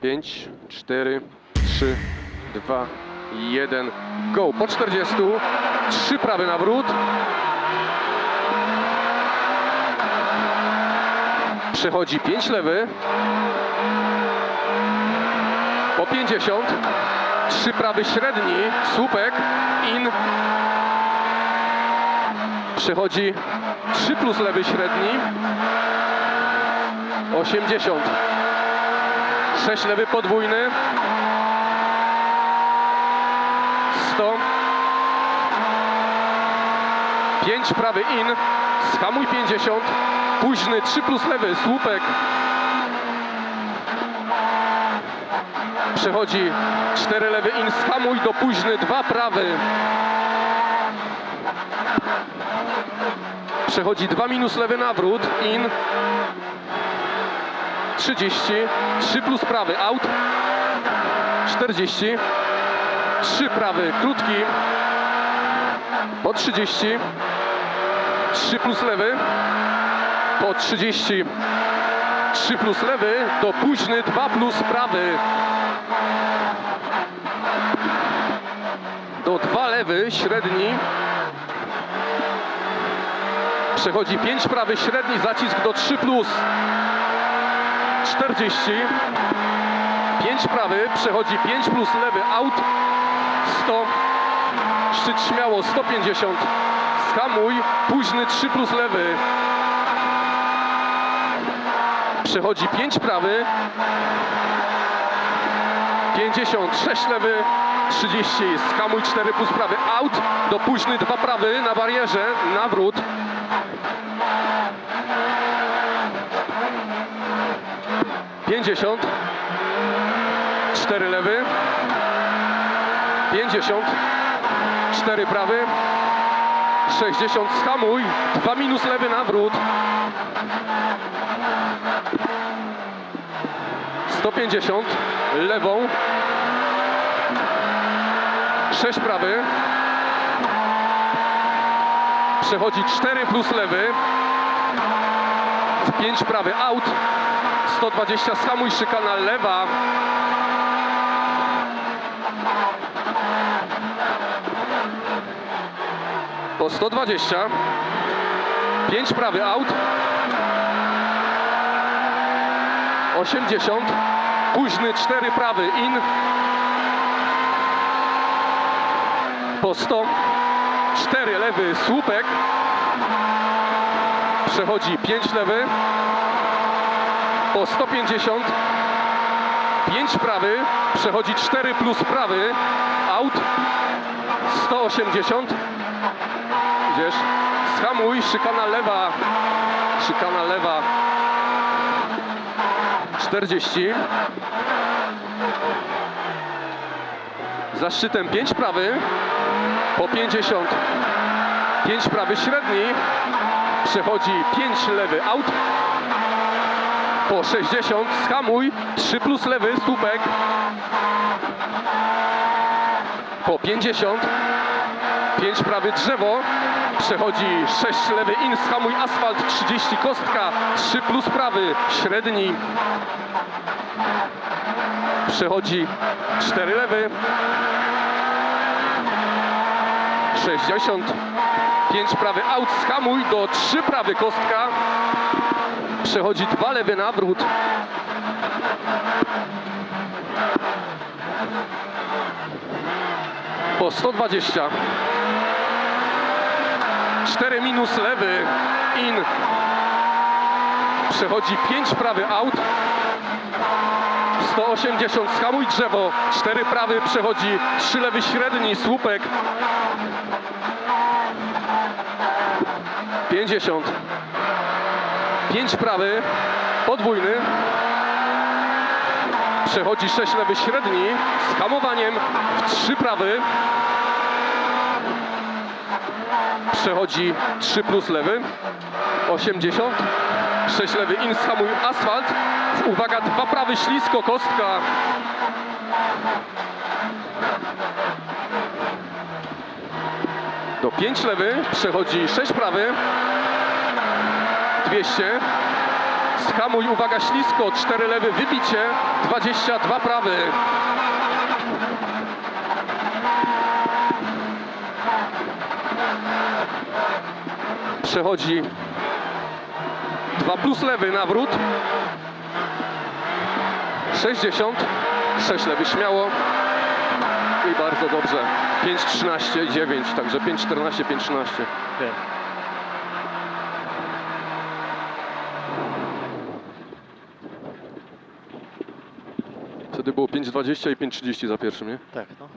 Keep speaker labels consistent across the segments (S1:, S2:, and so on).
S1: 5, 4, 3, 2, 1, go. Po 40, 3 prawy nawrót. Przechodzi 5 lewy. Po 50, 3 prawy średni, słupek, in. Przechodzi 3 plus lewy średni. 80. 6 lewy podwójny. 100. 5 prawy in. Schamuj 50. Późny 3 plus lewy słupek. Przechodzi 4 lewy in. Schamuj do późny 2 prawy. Przechodzi 2 minus lewy nawrót. In. 30, 3 plus prawy, out, 40, 3 prawy, krótki, po 30, 3 plus lewy, po 30, 3 plus lewy, do późny 2 plus prawy, do 2 lewy, średni, przechodzi 5 prawy, średni, zacisk do 3 plus, 40 5 prawy, przechodzi 5 plus lewy, out 100 szczyt śmiało 150 skamuj, późny 3 plus lewy. Przechodzi 5 prawy. 50, 6 lewy. 30, skamuj 4 plus prawy, out do późny 2 prawy na barierze, nawrót 50 4 lewy. 50 4 prawy. 60 schamuj 2 minus lewy nawrót. 150 lewą. 6 prawy. Przechodzi 4 plus lewy. W 5 prawy. Out 120 schamuj szykana lewa. Po 120 5 prawy out 80 późny 4 prawy in. Po 100 4 lewy słupek. Przechodzi 5 lewy po 150 5 prawy przechodzi 4 plus prawy. Out. 180 idziesz. Schamuj szykana lewa. Szykana lewa. 40 za szczytem 5 prawy. Po 50 5 prawy średni. Przechodzi 5 lewy. Out po 60, skamuj, 3 plus lewy, słupek. Po 50, 5 prawy drzewo, przechodzi 6 lewy in, skamuj asfalt, 30 kostka, 3 plus prawy, średni. Przechodzi 4 lewy, 60, 5 prawy out, skamuj do 3 prawy kostka, przechodzi dwa lewy nawrót. Po 120. 4 minus lewy in. Przechodzi 5 prawy out. 180 skamuj drzewo. 4 prawy przechodzi 3 lewy średni słupek. 50. 5 prawy, podwójny. Przechodzi 6 lewy średni z hamowaniem w 3 prawy. Przechodzi 3 plus lewy, 80. 6 lewy in, schamuj asfalt. Uwaga, 2 prawy ślisko, kostka. Do 5 lewy, przechodzi 6 prawy. 200. Skamuj, uwaga, ślisko. 4 lewy, wybicie. 22 prawy. Przechodzi 2 plus lewy, nawrót. 60. 6 lewy, śmiało. I bardzo dobrze. 5, 13, 9, także 5, 14, Wtedy było 5,20 i 5,30 za pierwszym, nie?
S2: Tak, no.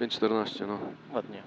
S1: 5,14, no.
S2: Ładnie.